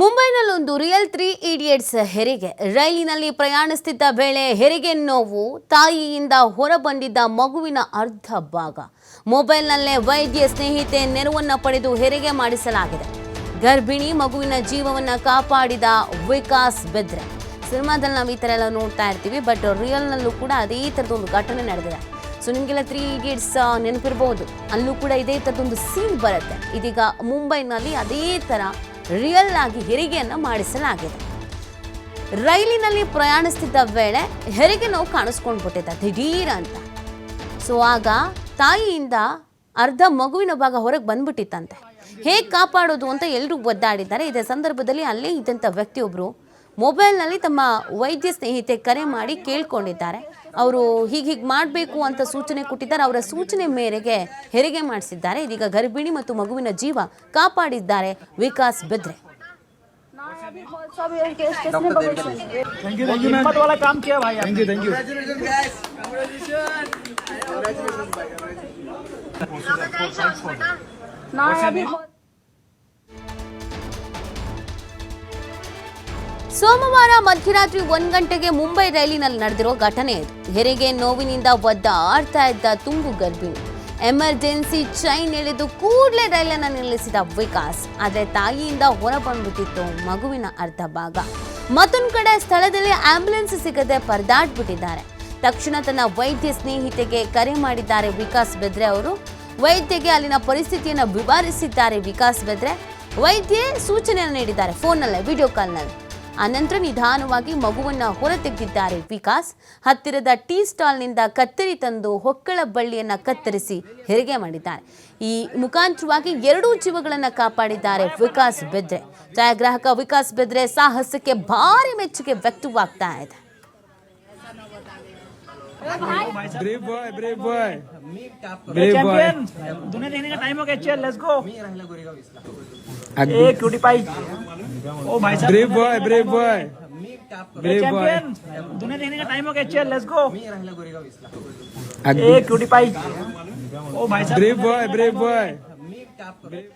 ಮುಂಬೈನಲ್ಲೊಂದು real three idiots ಹೆರಿಗೆ. ರೈಲಿನಲ್ಲಿ ಪ್ರಯಾಣಿಸುತ್ತಿದ್ದ ವೇಳೆ ಹೆರಿಗೆ ನೋವು ತಾಯಿಯಿಂದ ಹೊರಬಂದಿದ್ದ ಮಗುವಿನ ಅರ್ಧ ಭಾಗ. ಮೊಬೈಲ್ನಲ್ಲೇ ವೈದ್ಯ ಸ್ನೇಹಿತೆ ನೆರವನ್ನ ಪಡೆದು ಹೆರಿಗೆ ಮಾಡಿಸಲಾಗಿದೆ. ಗರ್ಭಿಣಿ ಮಗುವಿನ ಜೀವವನ್ನು ಕಾಪಾಡಿದ ವಿಕಾಸ್ ಬೆದ್ರೆ. ಸಿನಿಮಾದಲ್ಲಿ ನಾವು ಈ ಥರ ಎಲ್ಲ ನೋಡ್ತಾ ಇರ್ತೀವಿ, ಬಟ್ ರಿಯಲ್ನಲ್ಲೂ ಕೂಡ ಅದೇ ಥರದೊಂದು ಘಟನೆ ನಡೆದಿದೆ. ಸೊ ನಿಮಗೆಲ್ಲ ತ್ರೀ ಇಡಿಯಟ್ಸ್ ನೆನಪಿರ್ಬೋದು. ಅಲ್ಲೂ ಕೂಡ ಇದೇ ಥರದೊಂದು ಸೀನ್ ಬರುತ್ತೆ. ಇದೀಗ ಮುಂಬೈನಲ್ಲಿ ಅದೇ ಥರ ರಿಯಲ್ ಆಗಿ ಹೆರಿಗೆಯನ್ನು ಮಾಡಿಸಲಾಗಿದೆ. ರೈಲಿನಲ್ಲಿ ಪ್ರಯಾಣಿಸ್ತಿದ್ದ ವೇಳೆ ಹೆರಿಗೆ ನೋವು ಕಾಣಿಸ್ಕೊಂಡು ಬಿಟ್ಟಿದ್ದ ದಿಢೀರ್ ಅಂತ. ಸೊ ಆಗ ತಾಯಿಯಿಂದ ಅರ್ಧ ಮಗುವಿನ ಭಾಗ ಹೊರಗೆ ಬಂದ್ಬಿಟ್ಟಿತ್ತಂತೆ. ಹೇಗೆ ಕಾಪಾಡೋದು ಅಂತ ಎಲ್ಲರೂ ಒದ್ದಾಡಿದ್ದಾರೆ. ಇದೇ ಸಂದರ್ಭದಲ್ಲಿ ಅಲ್ಲೇ ಇದ್ದಂಥ ವ್ಯಕ್ತಿಯೊಬ್ಬರು ಮೊಬೈಲ್ನಲ್ಲಿ ತಮ್ಮ ವೈದ್ಯ ಸ್ನೇಹಿತೆ ಕರೆ ಮಾಡಿ ಕೇಳ್ಕೊಂಡಿದ್ದಾರೆ ಅವರು ಹೀಗೆ ಹೀಗೆ ಮಾಡಬೇಕು ಅಂತ ಸೂಚನೆ ಕೊಟ್ಟಿದ್ದಾರೆ ಅವರ ಸೂಚನೆ ಮೇರೆಗೆ ಹೆರಿಗೆ ಮಾಡಿಸಿದ್ದಾರೆ ಇದೀಗ ಗರ್ಭಿಣಿ ಮತ್ತು ಮಗುವಿನ ಜೀವ ಕಾಪಾಡಿದ್ದಾರೆ ವಿಕಾಸ್ ಬೆದ್ರೆ सब इनके ಸೋಮವಾರ ಮಧ್ಯರಾತ್ರಿ ಒಂದು ಗಂಟೆಗೆ ಮುಂಬೈ ರೈಲಿನಲ್ಲಿ ನಡೆದಿರೋ ಘಟನೆ ಇದು. ಹೆರಿಗೆ ನೋವಿನಿಂದ ಒದ್ದಾಡ್ತಾ ಇದ್ದ ತುಂಬು ಗರ್ಭಿಣಿ. ಎಮರ್ಜೆನ್ಸಿ ಚೈನ್ ಎಳೆದು ಕೂಡಲೇ ರೈಲನ್ನು ನಿಲ್ಲಿಸಿದ ವಿಕಾಸ್. ಆದರೆ ತಾಯಿಯಿಂದ ಹೊರ ಬಂದ್ಬಿಟ್ಟಿತ್ತು ಮಗುವಿನ ಅರ್ಧ ಭಾಗ. ಮತ್ತೊಂದು ಕಡೆ ಸ್ಥಳದಲ್ಲಿ ಆಂಬ್ಯುಲೆನ್ಸ್ ಸಿಗದೆ ಪರದಾಡ್ಬಿಟ್ಟಿದ್ದಾರೆ. ತಕ್ಷಣ ತನ್ನ ವೈದ್ಯ ಸ್ನೇಹಿತೆಗೆ ಕರೆ ಮಾಡಿದ್ದಾರೆ ವಿಕಾಸ್ ಬೆದ್ರೆ ಅವರು. ವೈದ್ಯಗೆ ಅಲ್ಲಿನ ಪರಿಸ್ಥಿತಿಯನ್ನು ವಿವರಿಸಿದ್ದಾರೆ ವಿಕಾಸ್ ಬೆದ್ರೆ. ವೈದ್ಯೆ ಸೂಚನೆಯನ್ನು ನೀಡಿದ್ದಾರೆ. ಫೋನ್ನಲ್ಲೇ, ವಿಡಿಯೋ ಕಾಲ್ನಲ್ಲಿ. ಅನಂತರ ನಿಧಾನವಾಗಿ ಮಗುವನ್ನ ಹೊರತೆಗೆದಿದ್ದಾರೆ ವಿಕಾಸ್ ಹತ್ತಿರದ ಟೀ ಸ್ಟಾಲ್ನಿಂದ ಕತ್ತರಿ ತಂದು ಹೊಕ್ಕಳ ಬಳ್ಳಿಯನ್ನ ಕತ್ತರಿಸಿ ಹೆರಿಗೆ ಮಾಡಿದ್ದಾರೆ ಈ ಮುಖಾಂತರವಾಗಿ ಎರಡೂ ಜೀವಗಳನ್ನು ಕಾಪಾಡಿದ್ದಾರೆ ವಿಕಾಸ್ ಬೆದ್ರೆ ಛಾಯಾಗ್ರಾಹಕ ವಿಕಾಸ್ ಬೆದ್ರೆ ಸಾಹಸಕ್ಕೆ ಭಾರಿ ಮೆಚ್ಚುಗೆ ವ್ಯಕ್ತವಾಗ್ತಾ ಇದೆ brave boy brave boy brave boy champion दुनिया देखने का टाइम हो गया चल let's go A cutie pie ओ भाई साहब brave boy brave boy brave boy दुनिया देखने का टाइम हो गया चल लेट्स गो एक क्यूटी पाई ओ भाई साहब ब्रेव बॉय ब्रेव बॉय